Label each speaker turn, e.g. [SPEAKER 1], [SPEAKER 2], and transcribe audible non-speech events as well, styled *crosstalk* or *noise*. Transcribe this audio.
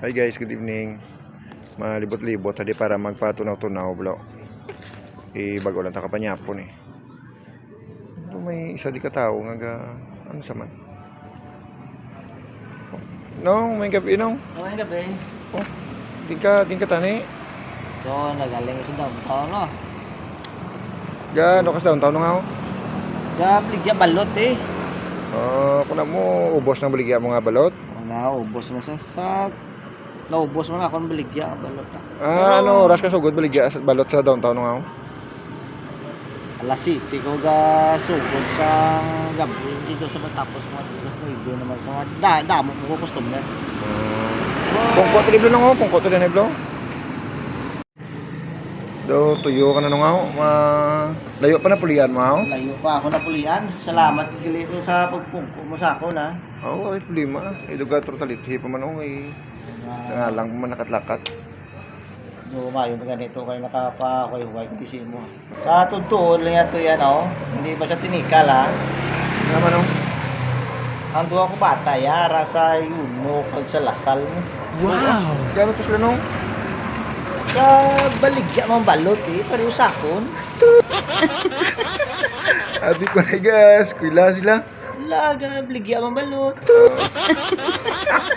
[SPEAKER 1] Hi guys, good evening. Malibot-libot tadi para magpatunaw-tunaw blo. Eh bago lang ta kapanyapon eh. Ito may isa di ka tao nga ga ano sa man. Nong, may gabi nong.
[SPEAKER 2] Okay gabi.
[SPEAKER 1] Oh, di ka, di ka tani.
[SPEAKER 2] So, nagaling sa downtown, no?
[SPEAKER 1] Ga, no kas downtown nga ako.
[SPEAKER 2] Ga, pligya balot eh.
[SPEAKER 1] Oh, kuna mo ubos na baligya mo nga balot.
[SPEAKER 2] Na, ubos mo sa... sa naubos mo na ako ng baligya, balot na.
[SPEAKER 1] Ah, ano, oras ka sugod baligya sa balot sa downtown nga ako.
[SPEAKER 2] Alas City ko ga sugod sa gabi dito sa matapos mga tigas na video naman sa mga da, damo ko customer.
[SPEAKER 1] Uh, pungko triblo nang ako, pungko triblo na blo. Do tuyo ka na nung ako. Ma layo pa na pulian mo ako.
[SPEAKER 2] Layo pa ako na pulian. Salamat gili ko sa pagpungko mo sa ako na.
[SPEAKER 1] Oo, ay problema. Iduga trotaliti pa man ako eh. Nga lang pa man nakatlakat.
[SPEAKER 2] Do mayo na ganito kayo nakapa yung white PC mo. Sa totoo lang ito yan oh. Hindi ba sa tinikal ha?
[SPEAKER 1] Ano naman ako?
[SPEAKER 2] Ang duwa ko bata yara sa yun mo kag sa lasal mo.
[SPEAKER 1] Gano'n to sila nung?
[SPEAKER 2] Sa baligya mang balot eh, pareho sakon. *laughs*
[SPEAKER 1] Abi ko na gas, kuila sila.
[SPEAKER 2] Laga, baligya mang balot. *laughs*